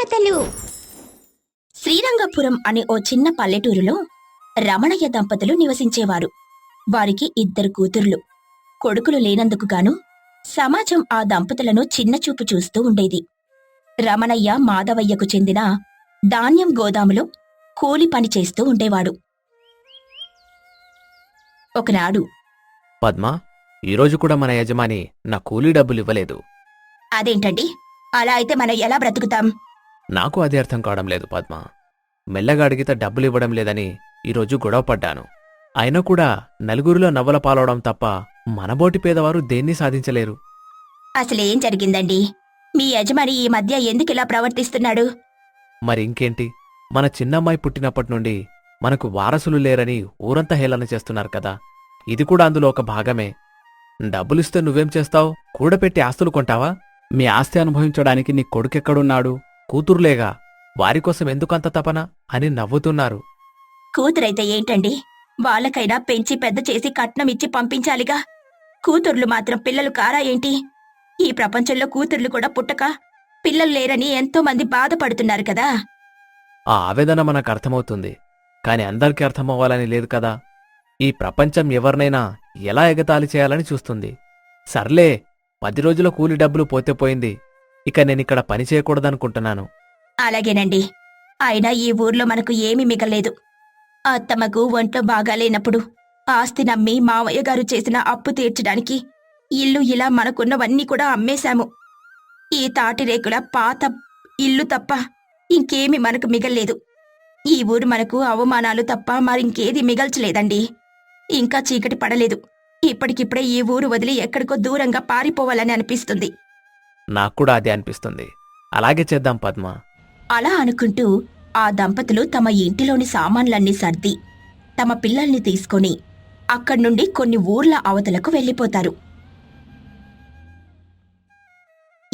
కథలు. శ్రీరంగపురం అనే ఓ చిన్న పల్లెటూరులో రమణయ్య దంపతులు నివసించేవారు. వారికి ఇద్దరు కూతుర్లు. కొడుకులు లేనందుకు గాను సమాజం ఆ దంపతులను చిన్నచూపు చూస్తూ ఉండేది. రమణయ్య మాధవయ్యకు చెందిన ధాన్యం గోదాములో కూలి పని చేస్తూ ఉండేవాడు. ఒకనాడు పద్మ ఈరోజు కూడా మన యజమాని నా కూలీ డబ్బులు ఇవ్వలేదు అదేంటండి? అలా అయితే మనం ఎలా బ్రతుకుతాం? నాకు అదే అర్థం కావడం లేదు పద్మ. మెల్లగా అడిగితే డబ్బులు ఇవ్వడం లేదని ఈరోజు గొడవ పడ్డాను. అయినా కూడా నలుగురిలో నవ్వల పాలవడం తప్ప మనబోటి పేదవారు దేన్ని సాధించలేరు? అసలేం జరిగిందండి? మీ యజమాని ఈ మధ్య ఎందుకిలా ప్రవర్తిస్తున్నాడు? మరి ఇంకేంటి? మన చిన్నమ్మాయి పుట్టినప్పటి నుండి మనకు వారసులు లేరని ఊరంతా హేళన చేస్తున్నారు కదా. ఇది కూడా అందులో ఒక భాగమే. డబ్బులిస్తే నువ్వేం చేస్తావు? కూడపెట్టి ఆస్తులు కొంటావా? మీ ఆస్తి అనుభవించడానికి నీ కొడుకెక్కడున్నాడు? కూతురులేగా వారి కోసం ఎందుకంత తపన అని నవ్వుతున్నారు. కూతురైతే ఏంటండి? వాళ్ళకైనా పెంచి పెద్ద చేసి కట్నం ఇచ్చి పంపించాలిగా. కూతుర్లు మాత్రం పిల్లలు కారా ఏంటి? ఈ ప్రపంచంలో కూతుర్లు కూడా పుట్టక పిల్లలు లేరని ఎంతో మంది బాధపడుతున్నారు కదా. ఆ ఆవేదన మనకు అర్థమవుతుంది. కాని అందరికీ అర్థమవ్వాలని లేదు కదా. ఈ ప్రపంచం ఎవరినైనా ఎలా ఎగతాళి చేయాలని చూస్తుంది? సర్లే పది రోజుల కూలి డబ్బులు పోతే పోయింది. ఇక నేనిక్కడ పని చేయకూడదనుకుంటున్నాను. అలాగేనండి. అయినా ఈ ఊర్లో మనకు ఏమీ మిగలేదు అత్తమ్మకు ఒంట్లో బాగాలేనప్పుడు ఆస్తి నమ్మి మావయ్య గారు చేసిన అప్పు తీర్చడానికి ఇల్లు ఇలా మనకున్నవన్నీ కూడా అమ్మేశాము. ఈ తాటి రేకుల పాత ఇల్లు తప్ప ఇంకేమీ మనకు మిగల్లేదు. ఈ ఊరు మనకు అవమానాలు తప్ప మరింకేది మిగల్చలేదండి. ఇంకా చీకటి పడలేదు. ఇప్పటికిప్పుడే ఈ ఊరు వదిలి ఎక్కడికో దూరంగా పారిపోవాలని అనిపిస్తుంది. నాకు కూడా అదే అనిపిస్తుంది. అలాగే చేద్దాం పద్మ. అలా అనుకుంటూ ఆ దంపతులు తమ ఇంటిలోని సామాన్లన్నీ సర్ది తమ పిల్లల్ని తీసుకొని అక్కడి నుండి కొన్ని ఊర్ల అవతలకు వెళ్ళిపోతారు.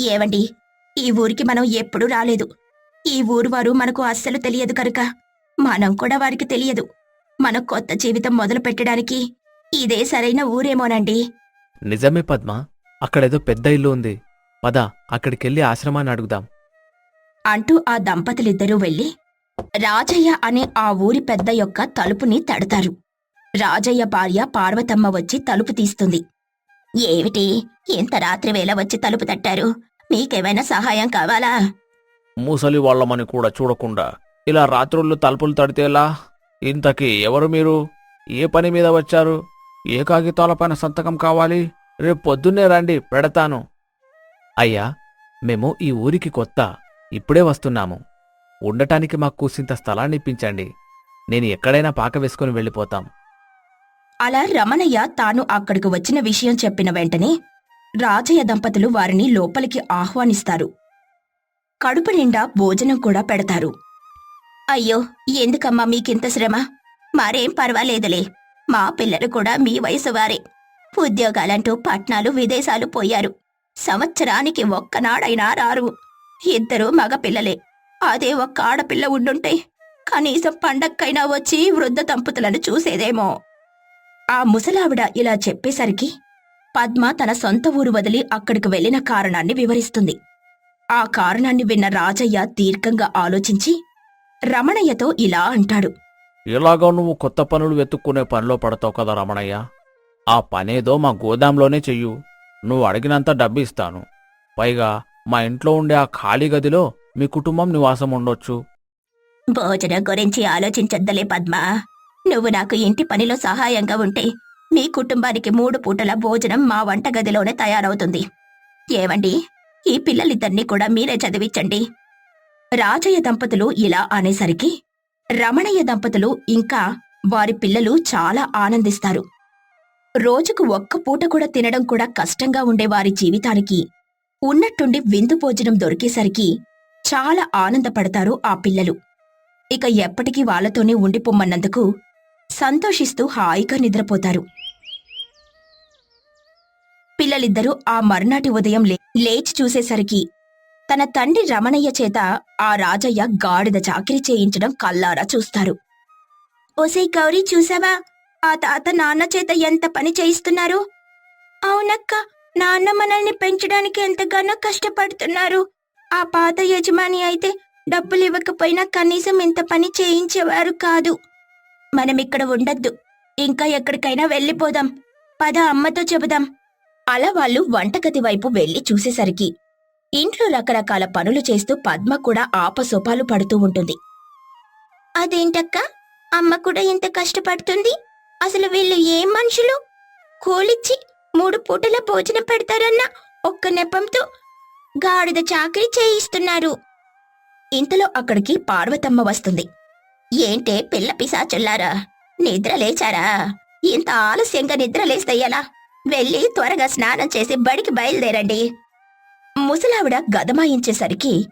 ఏవండి ఈ ఊరికి మనం ఎప్పుడూ రాలేదు. ఈ ఊరు వారు మనకు అస్సలు తెలియదు కనుక మనం కూడా వారికి తెలియదు. మన కొత్త జీవితం మొదలు పెట్టడానికి ఇదే సరైన ఊరేమోనండి. నిజమే పద్మ. అక్కడేదో పెద్ద ఇల్లు ఉంది. పద అక్కడికెళ్ళి ఆశ్రమాన్ని అడుగుదాం. అంటూ ఆ దంపతులిద్దరూ వెళ్ళి రాజయ్య అనే ఆ ఊరి పెద్ద యొక్క తలుపుని తడతారు. రాజయ్య భార్య పార్వతమ్మ వచ్చి తలుపు తీస్తుంది. ఏమిటి? ఇంత రాత్రి వేళ వచ్చి తలుపు తట్టారు? మీకేమైనా సహాయం కావాలా? మూసలి వాళ్ళమని కూడా చూడకుండా ఇలా రాత్రుళ్ళు తలుపులు తడితేలా ఇంతకీ ఎవరు మీరు? ఏ పని మీద వచ్చారు? ఏ కాగితాలపైన సంతకం కావాలి? రేపు పొద్దున్నే రండి పెడతాను. అయ్యా మేము ఈ ఊరికి కొత్త. ఇప్పుడే వస్తున్నాము. ఉండటానికి మాకు కూసింత స్థలాన్ని ఇప్పించండి. నేను ఎక్కడైనా పాక వేసుకుని వెళ్ళిపోతాం. అలా రమణయ్య తాను అక్కడికి వచ్చిన విషయం చెప్పిన వెంటనే రాజయ్య దంపతులు వారిని లోపలికి ఆహ్వానిస్తారు. కడుపు నిండా భోజనం కూడా పెడతారు. అయ్యో ఎందుకమ్మా మీకింత శ్రమ? మరేం పర్వాలేదులే. మా పిల్లలు కూడా మీ వయసు వారే. ఉద్యోగాలంటూ పట్నాలు విదేశాలు పోయారు. సంవత్సరానికి ఒక్కనాడైనా రారు. ఇద్దరూ మగ పిల్లలే అదే ఒక్క ఆడపిల్ల ఉండుంటే కనీసం పండక్కైనా వచ్చి వృద్ధ దంపతులను చూసేదేమో. ఆ ముసలావిడ ఇలా చెప్పేసరికి పద్మ తన సొంత ఊరు వదిలి అక్కడికి వెళ్ళిన కారణాన్ని వివరిస్తుంది. ఆ కారణాన్ని విన్న రాజయ్య దీర్ఘంగా ఆలోచించి రమణయ్యతో ఇలా అంటాడు. ఇలాగా నువ్వు కొత్త పనులు వెతుక్కునే పనిలో పడతావు కదా రమణయ్య. ఆ పనేదో మా గోదాంలోనే చెయ్యు. నువ్వు అడిగినంత డబ్బు ఇస్తాను పైగా మా ఇంట్లో ఉండే ఆ ఖాళీ గదిలో మీ కుటుంబం నివాసం ఉండొచ్చు. భోజనం గురించి ఆలోచించొద్దలే పద్మ. నువ్వు నాకు ఇంటి పనిలో సహాయంగా ఉంటే మీ కుటుంబానికి మూడు పూటల భోజనం మా వంటగదిలోనే తయారవుతుంది. ఏవండి? ఈ పిల్లలిద్దరినీ కూడా మీరే చదివించండి. రాజయ్య దంపతులు ఇలా అనేసరికి రమణయ్య దంపతులు ఇంకా వారి పిల్లలు చాలా ఆనందిస్తారు. రోజుకు ఒక్క పూట కూడా తినడం కూడా కష్టంగా ఉండే వారి జీవితానికి. ఉన్నట్టుండి విందు భోజనం దొరికేసరికి చాలా ఆనందపడతారు ఆ పిల్లలు. ఇక ఎప్పటికీ వాళ్ళతోనే ఉండిపోమ్మన్నందుకు సంతోషిస్తూ హాయిగా నిద్రపోతారు. పిల్లలిద్దరూ ఆ మర్నాటి ఉదయం లేచి చూసేసరికి తన తండ్రి రమణయ్య చేత ఆ రాజయ్య గాడిద చాకిరి చేయించడం కల్లారా చూస్తారు. ఓసే గౌరీ చూసావా? ఆ తాత నాన్న చేత ఎంత పని చేయిస్తున్నారు? అవునక్క నాన్న మనల్ని పెంచడానికి ఎంతగానో కష్టపడుతున్నారు. ఆ పాత యజమాని అయితే డబ్బులు ఇవ్వకపోయినా కనీసం ఇంత పని చేయించేవారు కాదు. మనం ఇక్కడ ఉండద్దు. ఇంకా ఎక్కడికైనా వెళ్ళిపోదాం. పద అమ్మతో చెబుదాం. అలా వాళ్ళు వంటగది వైపు వెళ్ళి చూసేసరికి ఇంట్లో రకరకాల పనులు చేస్తూ పద్మ కూడా ఆపసోపాలు పడుతూ ఉంటుంది. అదేంటక్క? అమ్మ కూడా ఇంత కష్టపడుతుంది? అసలు వీళ్ళు ఏం మనుషులు? కూలిచ్చి మూడు పూటల భోజనం పెడతారన్న ఒక్క నెపంతో గాడిద చాకరీ చేయిస్తున్నారు. ఇంతలో అక్కడికి పార్వతమ్మ వస్తుంది. ఏంటే పిల్ల పిశాచుల్లారా? నిద్ర లేచారా? ఇంత ఆలస్యంగా నిద్ర లేస్తే ఎలా? వెళ్ళి త్వరగా స్నానం చేసి బడికి బయలుదేరండి. ముసలావిడ గదమాయించేసరికి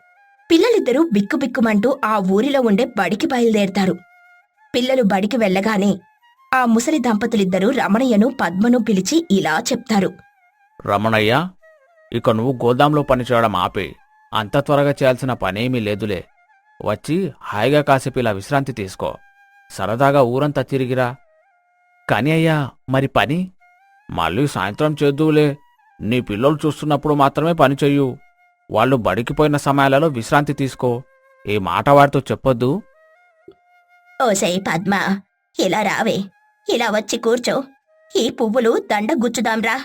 పిల్లలిద్దరూ బిక్కుబిక్కుమంటూ ఆ ఊరిలో ఉండే బడికి బయలుదేరతారు. పిల్లలు బడికి వెళ్ళగానే ఆ ముసలి దంపతులిద్దరూ రమణయ్యను పద్మను పిలిచి ఇలా చెప్తారు. రమణయ్య ఇక నువ్వు గోదాంలో పనిచేయడం ఆపే. అంత త్వరగా చేయాల్సిన పనేమీ లేదులే. వచ్చి హాయిగా కాసేపు ఇలా విశ్రాంతి తీసుకో. సరదాగా ఊరంతా తిరిగిరా. కాని అయ్యా మరి పని? మళ్ళీ సాయంత్రం చేద్దువులే. నీ పిల్లలు చూస్తున్నప్పుడు మాత్రమే పని చెయ్యు. వాళ్ళు బడికి పోయిన సమయాలలో విశ్రాంతి తీసుకో. ఈ మాట వారితో చెప్పొద్దు. ఓసై పద్మ ఇలా రావే. ఇలా వచ్చి కూర్చో. ఈ పువ్వులు దండ గుచ్చుదాంరా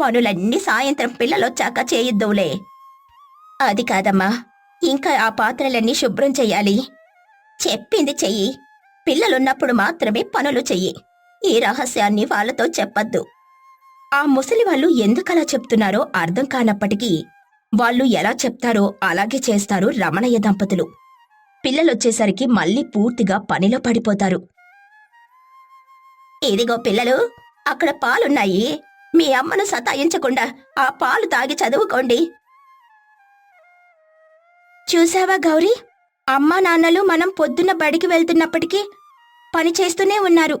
పనులన్నీ సాయంత్రం పిల్లలొచ్చాక చేయిద్దువులే. అది కాదమ్మా ఇంకా ఆ పాత్రలన్నీ శుభ్రం చెయ్యాలి. చెప్పింది చెయ్యి. పిల్లలున్నప్పుడు మాత్రమే పనులు చెయ్యి. ఈ రహస్యాన్ని వాళ్ళతో చెప్పద్దు. ఆ ముసలి వాళ్ళు ఎందుకలా చెప్తున్నారో అర్థం కానప్పటికీ వాళ్ళు ఎలా చెప్తారో అలాగే చేస్తారు రమణయ్య దంపతులు. పిల్లలొచ్చేసరికి మళ్ళీ పూర్తిగా పనిలో పడిపోతారు. ఇదిగో పిల్లలు అక్కడ పాలున్నాయి. మీ అమ్మను సతాయించకుండా ఆ పాలు తాగి చదువుకోండి. చూసావా గౌరీ? అమ్మా నాన్నలు మనం పొద్దున్న బడికి వెళ్తున్నప్పటికీ పని చేస్తూనే ఉన్నారు.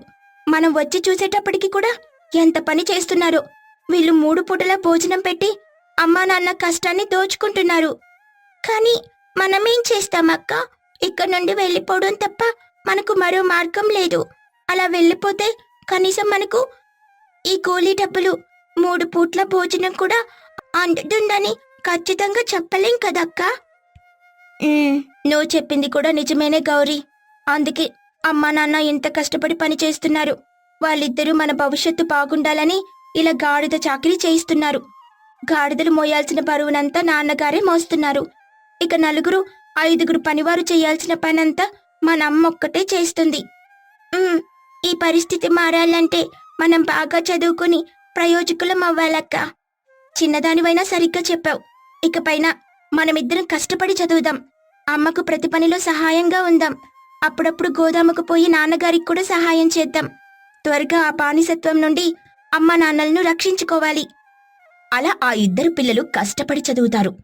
మనం వచ్చి చూసేటప్పటికి కూడా ఎంత పని చేస్తున్నారో. వీళ్ళు మూడు పూటల భోజనం పెట్టి అమ్మా నాన్న కష్టాన్ని దోచుకుంటున్నారు. కానీ మనమేం చేస్తామక్కా? ఇక్కడ నుండి వెళ్ళిపోవడం తప్ప మనకు మరో మార్గం లేదు. అలా వెళ్ళిపోతే కనీసం మనకు ఈ కూలీ డబ్బులు మూడు పూట్ల భోజనం కూడా అందుతుందని ఖచ్చితంగా చెప్పలేం కదక్కా? నువ్వు చెప్పింది కూడా నిజమేనే గౌరీ. అందుకే అమ్మా నాన్న ఎంత కష్టపడి పని చేస్తున్నారు. వాళ్ళిద్దరూ మన భవిష్యత్తు బాగుండాలని ఇలా గాడిద చాకిరీ చేయిస్తున్నారు. గాడిదలు మోయాల్సిన బరువునంతా నాన్నగారే మోస్తున్నారు. ఇక నలుగురు ఐదుగురు పనివారు చేయాల్సిన పనంతా మన అమ్మ ఒక్కటే చేస్తుంది. ఈ పరిస్థితి మారాలంటే మనం బాగా చదువుకుని ప్రయోజకులం అవ్వాలక్క. చిన్నదానివైనా సరిగ్గా చెప్పావు. ఇకపైన మనమిద్దరం కష్టపడి చదువుదాం. అమ్మకు ప్రతి పనిలో సహాయంగా ఉందాం. అప్పుడప్పుడు గోదాముకు పోయి నాన్నగారికి కూడా సహాయం చేద్దాం. త్వరగా ఆ బానిసత్వం నుండి అమ్మ నాన్నలను రక్షించుకోవాలి. అలా ఆ ఇద్దరు పిల్లలు కష్టపడి చదువుతారు.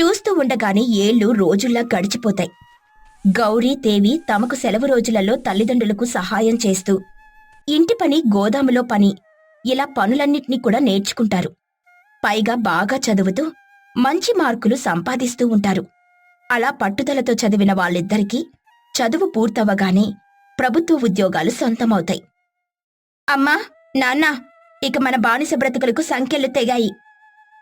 చూస్తూ ఉండగానే ఏళ్ళు రోజుల్లా గడిచిపోతాయి. గౌరీ దేవి తమకు సెలవు రోజులలో తల్లిదండ్రులకు సహాయం చేస్తూ ఇంటి పని గోదాములో పని. ఇలా పనులన్నింటినీ కూడా నేర్చుకుంటారు. పైగా బాగా చదువుతూ మంచి మార్కులు సంపాదిస్తూ ఉంటారు. అలా పట్టుదలతో చదివిన వాళ్ళిద్దరికీ చదువు పూర్తవగానే ప్రభుత్వ ఉద్యోగాలు సొంతమవుతాయి. అమ్మా నాన్న ఇక మన బానిస బ్రతుకులకు సంఖ్యలు తెగాయి.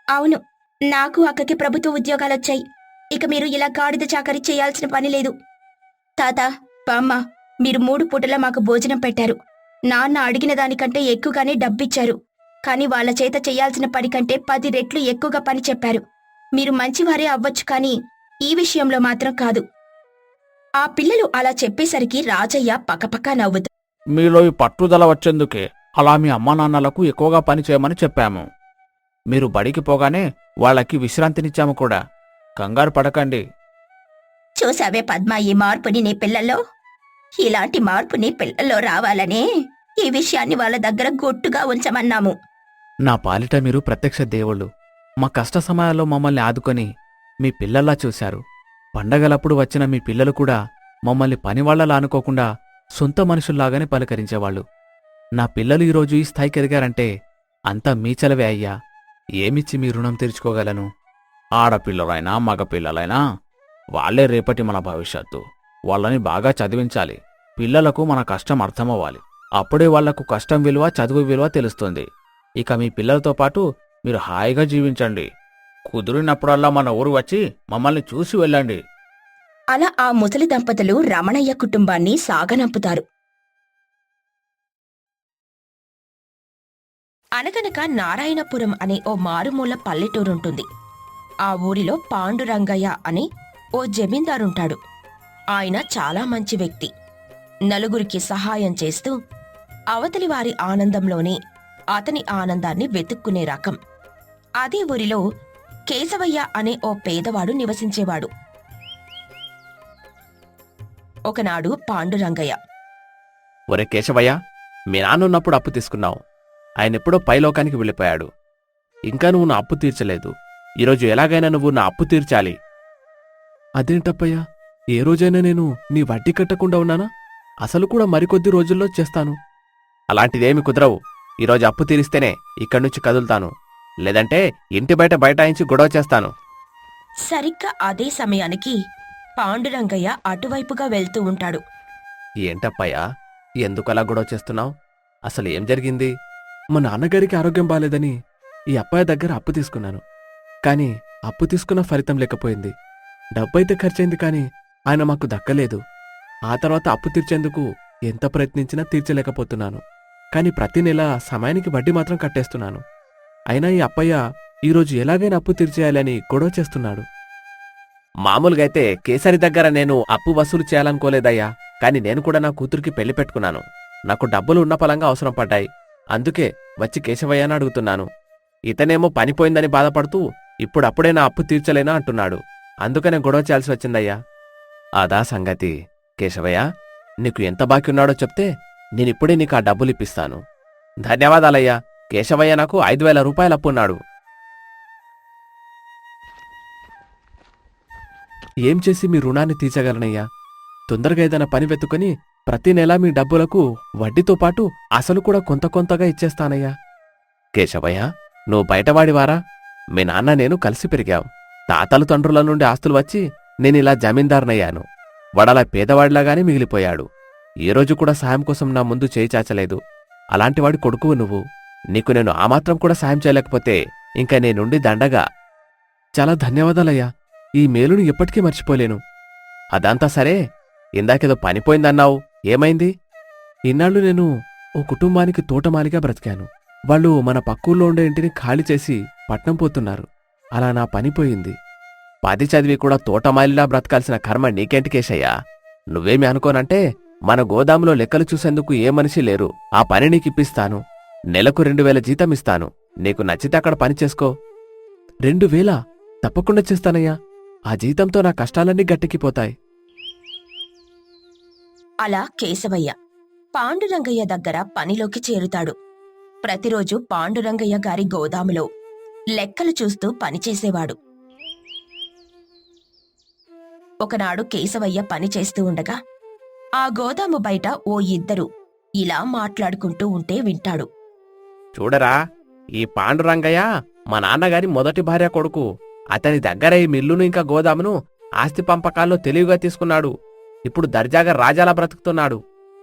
అవును నాకు అక్కకి ప్రభుత్వ ఉద్యోగాలొచ్చాయి. ఇక మీరు ఇలా గాడిద చాకరీ చేయాల్సిన పని లేదు. తాత బామ్మ మీరు మూడు పూటలా మాకు భోజనం పెట్టారు. నాన్న అడిగిన దానికంటే ఎక్కువగానే డబ్బిచ్చారు. కానీ వాళ్ళ చేత చేయాల్సిన పని కంటే పది రెట్లు ఎక్కువగా పని చెప్పారు. మీరు మంచివారే అవ్వచ్చు కానీ ఈ విషయంలో మాత్రం కాదు. ఆ పిల్లలు అలా చెప్పేసరికి రాజయ్య పకపకా నవ్వుతూ మీలో ఈ పట్టుదల వచ్చేందుకే అలా మీ అమ్మా నాన్నలకు ఎక్కువగా పని చేయమని చెప్పాము. మీరు బడికి పోగానే వాళ్ళకి విశ్రాంతినిచ్చాము కూడా. కంగారు పడకండి. చూసావే పద్మ ఈ మార్పుని నీ పిల్లల్లో? ఇలాంటి మార్పు నీ పిల్లల్లో రావాలనే ఈ విషయాన్ని వాళ్ళ దగ్గర గొట్టుగా ఉంచమన్నాము. నా పాలిట మీరు ప్రత్యక్ష దేవుళ్ళు. మా కష్ట సమయాల్లో మమ్మల్ని ఆదుకొని మీ పిల్లల్లా చూశారు. పండగలప్పుడు వచ్చిన మీ పిల్లలు కూడా మమ్మల్ని పనివాళ్ళలా అనుకోకుండా సొంత మనుషుల్లాగానే పలకరించేవాళ్ళు. నా పిల్లలు ఈరోజు ఈ స్థాయికి ఎదిగారంటే అంతా మీ చలవే అయ్యా. ఏమిచ్చి మీ రుణం తీర్చుకోగలను? ఆడపిల్లలైనా మగపిల్లలైనా వాళ్ళే రేపటి మన భవిష్యత్తు. వాళ్ళని బాగా చదివించాలి. పిల్లలకు మన కష్టం అర్థమవ్వాలి. అప్పుడే వాళ్ళకు కష్టం విలువ చదువు విలువ తెలుస్తుంది. ఇక మీ పిల్లలతో పాటు మీరు హాయిగా జీవించండి. కుదిరినప్పుడల్లా మన ఊరు వచ్చి మమ్మల్ని చూసి వెళ్ళండి. అలా ఆ ముసలి దంపతులు రమణయ్య కుటుంబాన్ని సాగనంపుతారు. అనగనక నారాయణపురం అనే ఓ మారుమూల పల్లెటూరుంటుంది. ఆ ఊరిలో పాండురంగయ్య అని ఓ జమీందారుంటాడు. ఆయన చాలా మంచి వ్యక్తి. నలుగురికి సహాయం చేస్తూ అవతలి వారి ఆనందంలోనే అతని ఆనందాన్ని వెతుక్కునే రకం. అదే ఊరిలో కేశవయ్య అనే ఓ పేదవాడు నివసించేవాడు. ఒకనాడు పాండురంగయ్య. ఒరే కేశవయ్య మీ నాన్న ఉన్నప్పుడు అప్పు తీసుకున్నావు. ఆయన ఎప్పుడో పైలోకానికి వెళ్ళిపోయాడు. ఇంకా నువ్వు నా అప్పు తీర్చలేదు. ఈరోజు ఎలాగైనా నువ్వు నా అప్పు తీర్చాలి. అదేంటప్పయ్యా? ఏ రోజైనా నేను నీ వడ్డీ కట్టకుండా ఉన్నానా? అసలు కూడా మరికొద్ది రోజుల్లో చేస్తాను. అలాంటిదేమి కుదరవు. ఈరోజు అప్పు తీరిస్తేనే ఇక్కడి నుంచి కదులుతాను. లేదంటే ఇంటి బయట బైఠాయించి గొడవ చేస్తాను. సరిగ్గా అదే సమయానికి పాండురంగయ్య అటువైపుగా వెళ్తూ ఉంటాడు. ఏంటప్పయ్యా? ఎందుకలా గొడవ చేస్తున్నావు? అసలు ఏం జరిగింది? మా నాన్నగారికి ఆరోగ్యం బాలేదని ఈ అబ్బాయి దగ్గర అప్పు తీసుకున్నాను. కానీ అప్పు తీసుకున్న ఫలితం లేకపోయింది. డబ్బైతే ఖర్చయింది కానీ ఆయన మాకు దక్కలేదు. ఆ తర్వాత అప్పు తీర్చేందుకు ఎంత ప్రయత్నించినా తీర్చలేకపోతున్నాను. కానీ ప్రతి నెల సమయానికి వడ్డీ మాత్రం కట్టేస్తున్నాను. అయినా ఈ అప్పయ్య ఈరోజు ఎలాగైనా అప్పు తీర్చేయాలని గొడవ చేస్తున్నాడు. మామూలుగా అయితే కేసరి దగ్గర నేను అప్పు వసూలు చేయాలనుకోలేదయ్యా. కానీ నేను కూడా నా కూతురికి పెళ్ళి పెట్టుకున్నాను. నాకు డబ్బులు ఉన్న పలంగా అవసరం పడ్డాయి. అందుకే వచ్చి కేశవయ్యని అడుగుతున్నాను. ఇతనేమో పనిపోయిందని బాధపడుతూ ఇప్పుడప్పుడే నా అప్పు తీర్చలేనా అంటున్నాడు. అందుకనే గొడవ చేయాల్సి వచ్చిందయ్యా. అదా సంగతి. కేశవయ్య నీకు ఎంత బాకీ ఉన్నాడో చెప్తే నేనిప్పుడే నీకు ఆ డబ్బులు ఇప్పిస్తాను. ధన్యవాదాలయ్యా. కేశవయ్య నాకు ఐదు వేల రూపాయలు అప్పున్నాడు ఏం చేసి మీ రుణాన్ని తీర్చగలనయ్యా? తొందరగా ఏదైనా పని వెతుకుని ప్రతి నెలా మీ డబ్బులకు వడ్డీతో పాటు అసలు కూడా కొంత కొంతగా ఇచ్చేస్తానయ్యా. కేశవయ్య నువ్వు బయటవాడివారా? మీ నాన్న నేను కలిసి పెరిగావు తాతలు తండ్రుల నుండి ఆస్తులు వచ్చి నేనిలా జమీందారునయ్యాను. వడలా పేదవాడిలాగానే మిగిలిపోయాడు. ఏ రోజు కూడా సాయం కోసం నా ముందు చేయి చాచలేదు. అలాంటివాడి కొడుకువు నువ్వు. నీకు నేను ఆ మాత్రం కూడా సాయం చేయలేకపోతే ఇంకా నేనుండి దండగా. చాలా ధన్యవాదాలయ్యా. ఈ మేలును ఎప్పటికీ మర్చిపోలేను. అదంతా సరే. ఇందాకేదో పనిపోయిందన్నావు. ఏమైంది? ఇన్నాళ్ళు నేను ఓ కుటుంబానికి తోటమాలిగా బ్రతికాను. వాళ్ళు మన పక్కూళ్ళో ఉండే ఇంటిని ఖాళీ చేసి పట్నం పోతున్నారు. అలా నా పనిపోయింది పది చదివి కూడా తోటమాలిలా బ్రతకాల్సిన కర్మ నీకేంటి కేశయ్యా? నువ్వేమి అనుకోనంటే మన గోదాములో లెక్కలు చూసేందుకు ఏ మనిషి లేరు. ఆ పని నీకిప్పిస్తాను. నెలకు రెండు వేల జీతం ఇస్తాను. నీకు నచ్చితే అక్కడ పని చేసుకో. రెండు వేల? తప్పకుండా చేస్తానయ్యా. ఆ జీతంతో నా కష్టాలన్నీ గట్టెక్కిపోతాయి. అలా కేశవయ్య పాండురంగయ్య దగ్గర పనిలోకి చేరుతాడు. ప్రతిరోజు పాండురంగయ్య గారి గోదాములో లెక్కలు చూస్తూ పనిచేసేవాడు. ఒకనాడు కేశవయ్య పని చేస్తూ ఉండగా ఆ గోదాము బయట ఓ ఇద్దరు ఇలా మాట్లాడుకుంటూ ఉంటే వింటాడు. చూడరా ఈ పాండురంగయ్య మా నాన్నగారి మొదటి భార్య కొడుకు. అతని దగ్గర ఈ మిల్లును ఇంకా గోదామును ఆస్తి పంపకాల్లో తెలివిగా తీసుకున్నాడు. ఇప్పుడు దర్జాగా రాజాలా బ్రతుకుతున్నాడు.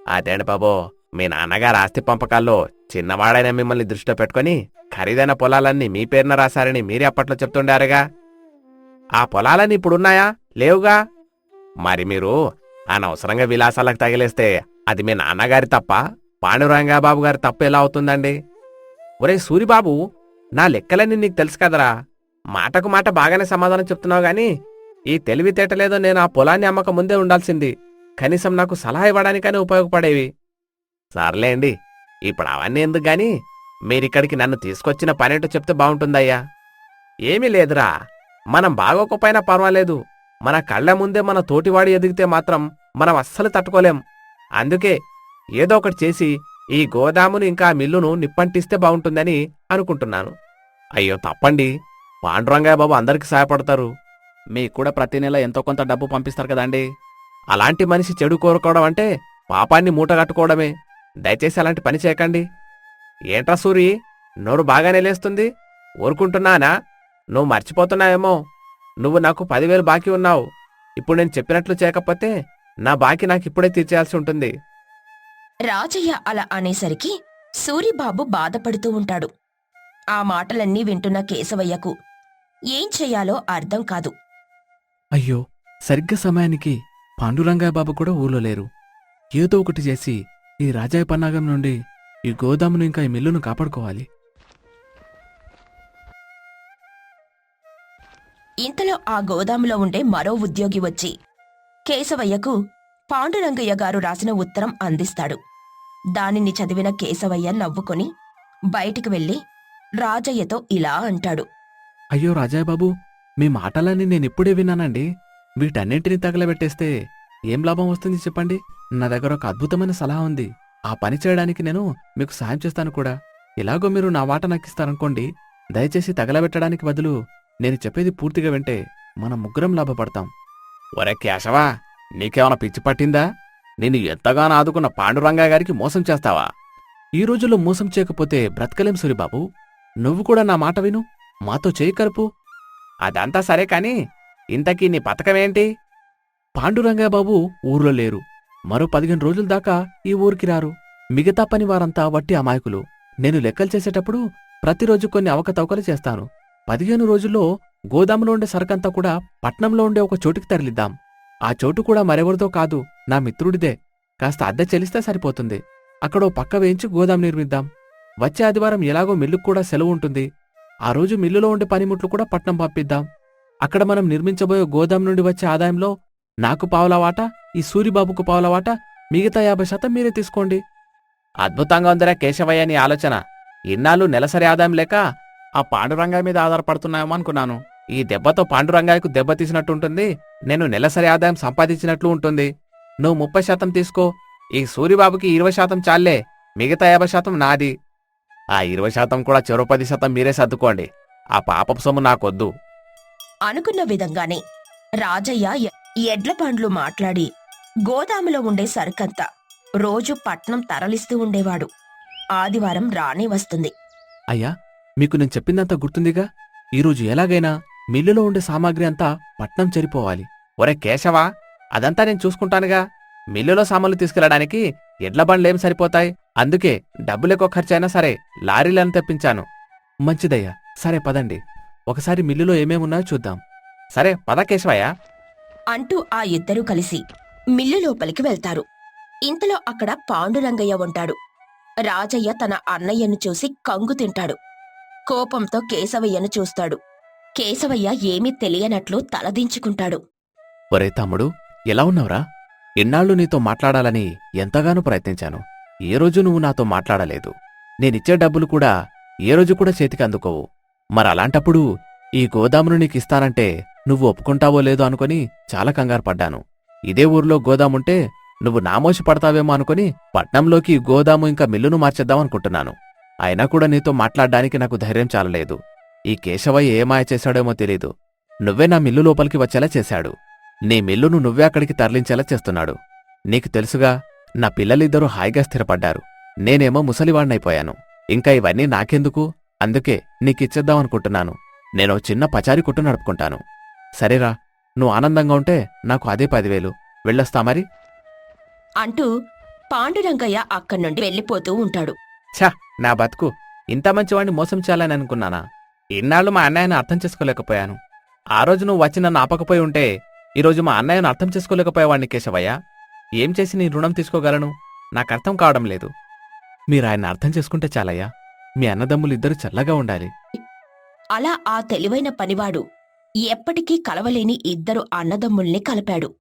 అదేండి బాబో మీ నాన్నగారు ఆస్తి పంపకాల్లో చిన్నవాడైన మిమ్మల్ని దృష్టిలో పెట్టుకొని ఖరీదైన పొలాలన్నీ మీ పేరున రాశారని మీరే అప్పట్లో చెప్తుండారుగా. ఆ పొలాలన్నీ ఇప్పుడున్నాయా? లేవుగా? మరి మీరు అనవసరంగా విలాసాలకు తగిలేస్తే అది మీ నాన్నగారి తప్ప పాండురంగాబాబు గారి తప్పు ఎలా అవుతుందండి? ఒరే సూరిబాబు నా లెక్కలన్నీ నీకు తెలుసు కదరా. మాటకు మాట బాగానే సమాధానం చెప్తున్నావు గాని ఈ తెలివితేటలేదో నేను ఆ పొలాన్ని అమ్మక ముందే ఉండాల్సింది. కనీసం నాకు సలహా ఇవ్వడానికనే ఉపయోగపడేవి. సర్లేండి ఇప్పుడు అవన్నీ ఎందుకు గాని మీరిక్కడికి నన్ను తీసుకొచ్చిన పనేటో చెప్తే బాగుంటుందయ్యా. ఏమీ లేదురా. మనం బాగోకపోయినా పర్వాలేదు. మన కళ్ళ ముందే మన తోటివాడి ఎదిగితే మాత్రం మనం అస్సలు తట్టుకోలేం. అందుకే ఏదో ఒకటి చేసి ఈ గోదామును ఇంకా ఆ మిల్లును నిప్పంటిస్తే బాగుంటుందని అనుకుంటున్నాను. అయ్యో తప్పండి. పాండురంగయ్య బాబు అందరికీ సహాయపడతారు. మీకు కూడా ప్రతి నెల ఎంతో కొంత డబ్బు పంపిస్తారు కదండి. అలాంటి మనిషి చెడు కోరుకోవడం అంటే పాపాన్ని మూటగట్టుకోవడమే. దయచేసి అలాంటి పని చేయకండి. ఏంట్రా సూరి? నోరు బాగానే లేస్తుంది. ఊరుకుంటున్నానా? నువ్వు మర్చిపోతున్నావేమో. నువ్వు నాకు పదివేలు బాకీ ఉన్నావు. ఇప్పుడు నేను చెప్పినట్లు చేయకపోతే నా బాకీ నాకు ఇప్పుడే తీర్చేయాల్సి ఉంటుంది. రాజయ్య అలా అనేసరికి సూరిబాబు బాధపడుతూ ఉంటాడు. ఆ మాటలన్నీ వింటున్న కేశవయ్యకు ఏం చెయ్యాలో అర్థం కాదు. అయ్యో సరిగ్గా సమయానికి పాండురంగయ్య బాబు కూడా ఊళ్ళో లేరు. ఏదో ఒకటి చేసి ఈ రాజాయ పన్నాగం నుండి ఈ గోదామును ఇంకా ఈ మిల్లును కాపాడుకోవాలి. ఇంతలో ఆ గోదాములో ఉండే మరో ఉద్యోగి వచ్చి కేశవయ్యకు పాండురంగయ్య గారు రాసిన ఉత్తరం అందిస్తాడు. దానిని చదివిన కేశవయ్య నవ్వుకొని బయటికి వెళ్ళి రాజయ్యతో ఇలా అంటాడు. అయ్యో రాజాయ్ బాబు మీ మాటలన్నీ నేను ఇప్పుడే విన్నానండి. వీటన్నింటినీ తగలబెట్టేస్తే ఏం లాభం వస్తుంది చెప్పండి? నా దగ్గర ఒక అద్భుతమైన సలహా ఉంది. ఆ పని చేయడానికి నేను మీకు సాయం చేస్తాను కూడా. ఇలాగో మీరు నా వాట నక్కిస్తారనుకోండి దయచేసి తగలబెట్టడానికి బదులు నేను చెప్పేది పూర్తిగా వింటే మనం ముగ్గురం లాభపడతాం. ఒరే కేశవా నీకేమైనా పిచ్చి పట్టిందా? నేను ఎంతగానో ఆదుకున్న పాండురంగా గారికి మోసం చేస్తావా? ఈ రోజుల్లో మోసం చేయకపోతే బ్రతకలేం సూరిబాబు. నువ్వు కూడా నా మాట విను మాతో చేయి కలుపు అదంతా సరే కాని ఇంతకీ నీ పథకమేంటి పాండురంగా బాబు ఊర్లో లేరు. మరో పదిహేను రోజుల దాకా ఈ ఊరికి రారు. మిగతా పని వారంతా వట్టి అమాయకులు. నేను లెక్కలు చేసేటప్పుడు ప్రతిరోజు కొన్ని అవకతవకలు చేస్తాను. పదిహేను రోజుల్లో గోదాములో ఉండే సరుకంతా కూడా పట్నంలో ఉండే ఒక చోటుకి తరలిద్దాం. ఆ చోటు కూడా మరెవరిదో కాదు నా మిత్రుడిదే. కాస్త అద్దె చెల్లిస్తే సరిపోతుంది. అక్కడో పక్క వేయించి గోదాం నిర్మిద్దాం. వచ్చే ఆదివారం ఎలాగో మిల్లుకు కూడా సెలవు ఉంటుంది. ఆ రోజు మిల్లులో ఉండే పనిముట్లు కూడా పట్నం పంపిద్దాం. అక్కడ మనం నిర్మించబోయే గోదాం నుండి వచ్చే ఆదాయంలో నాకు పావుల వాట ఈ సూరిబాబుకు పావుల వాట మిగతా యాభై శాతం మీరే తీసుకోండి. అద్భుతంగా ఉందిరా కేశవయ్య నీ ఆలోచన. ఇన్నాళ్ళు నెలసరి ఆదాయం లేక ఆ పాండురంగయ్య మీద ఆధారపడుతున్నామో అనుకున్నాను. ఈ దెబ్బతో పాండురంగాయకు దెబ్బ తీసినట్టు ఉంటుంది నేను నెలసరి ఆదాయం సంపాదించినట్లు ఉంటుంది. నువ్వు ముప్పై శాతం తీసుకో ఈ సూరిబాబుకి ఇరవై శాతం చాలే మిగతా యాభై శాతం నాది. ఆ ఇరవై శాతం కూడా చెరో పది శాతం మీరే సర్దుకోండి. ఆ పాపపు సొమ్ము నాకొద్దు. అనుకున్న విధంగానే రాజయ్య ఎడ్ల పండ్లు మాట్లాడి గోదాములో ఉండే సరుకంతా రోజు పట్నం తరలిస్తూ ఉండేవాడు. ఆదివారం రానే వస్తుంది. అయ్యా మీకు నేను చెప్పిందంతా గుర్తుందిగా? ఈరోజు ఎలాగైనా మిల్లులో ఉండే సామాగ్రి అంతా పట్నం చెరిపోవాలి. ఒరే కేశవా అదంతా నేను చూసుకుంటానుగా. మిల్లులో సామాన్లు తీసుకెళ్ళడానికి ఎడ్ల బండ్లేం సరిపోతాయి? అందుకే డబ్బులెక్కువ ఖర్చైనా సరే లారీలను తెప్పించాను. మంచిదయ్యా సరే పదండి. ఒకసారి మిల్లులో ఏమేమున్నాయో చూద్దాం. సరే పద కేశవయ్యా. అంటూ ఆ ఇద్దరూ కలిసి మిల్లు లోపలికి వెళ్తారు. ఇంతలో అక్కడ పాండురంగయ్య ఉంటాడు. రాజయ్య తన అన్నయ్యను చూసి కంగు తింటాడు. కోపంతో కేశవయ్యను చూస్తాడు. కేశవయ్య ఏమీ తెలియనట్లు తలదించుకుంటాడు ఒరే తమ్ముడు ఎలా ఉన్నావురా? ఇన్నాళ్ళు నీతో మాట్లాడాలని ఎంతగానో ప్రయత్నించాను. ఏ రోజు నువ్వు నాతో మాట్లాడలేదు. నేనిచ్చే డబ్బులు కూడా ఏ రోజు కూడా చేతికి అందుకోవు. మరలాంటప్పుడు ఈ గోదామును నీకిస్తానంటే నువ్వు ఒప్పుకుంటావో లేదో అనుకుని చాలా కంగారు పడ్డాను. ఇదే ఊర్లో గోదాముంటే నువ్వు నామోషి పడతావేమో అనుకుని పట్నంలోకి గోదాము ఇంకా మిల్లును మార్చేద్దామనుకుంటున్నాను అయినా కూడా నీతో మాట్లాడ్డానికి నాకు ధైర్యం చాలలేదు. ఈ కేశవయ్య ఏమాయ చేశాడేమో తెలీదు. నువ్వే నా మిల్లు లోపలికి వచ్చేలా చేశాడు. నీ మిల్లును నువ్వే అక్కడికి తరలించేలా చేస్తున్నాడు. నీకు తెలుసుగా నా పిల్లలిద్దరూ హాయిగా స్థిరపడ్డారు. నేనేమో ముసలివాణ్ణైపోయాను. ఇంకా ఇవన్నీ నాకెందుకు? అందుకే నీకిచ్చేద్దామనుకుంటున్నాను నేను చిన్న పచారీ కొట్టు నడుపుకుంటాను. సరేరా నువ్వు ఆనందంగా ఉంటే నాకు అదే పదివేలు. వెళ్ళొస్తా మరి? అంటూ పాండురంగయ్య అక్కడి నుండి వెళ్ళిపోతూ ఉంటాడు. ఛ నా బతుకు. ఇంత మంచివాణ్ణి మోసం చేయాలని అనుకున్నానా? ఇన్నాళ్ళు మా అన్నయ్యను అర్థం చేసుకోలేకపోయాను. ఆ రోజు నువ్వు వచ్చి నన్ను ఆపకపోయి ఉంటే ఈరోజు మా అన్నయ్యను అర్థం చేసుకోలేకపోయేవాడిని కేశవయ్య. ఏం చేసి నీ రుణం తీసుకోగలను? నాకు అర్థం కావడం లేదు. మీరు ఆయన అర్థం చేసుకుంటే చాలయ్యా. మీ అన్నదమ్ములు ఇద్దరు చల్లగా ఉండాలి. అలా ఆ తెలివైన పనివాడు ఎప్పటికీ కలవలేని ఇద్దరు అన్నదమ్ముల్ని కలిపాడు.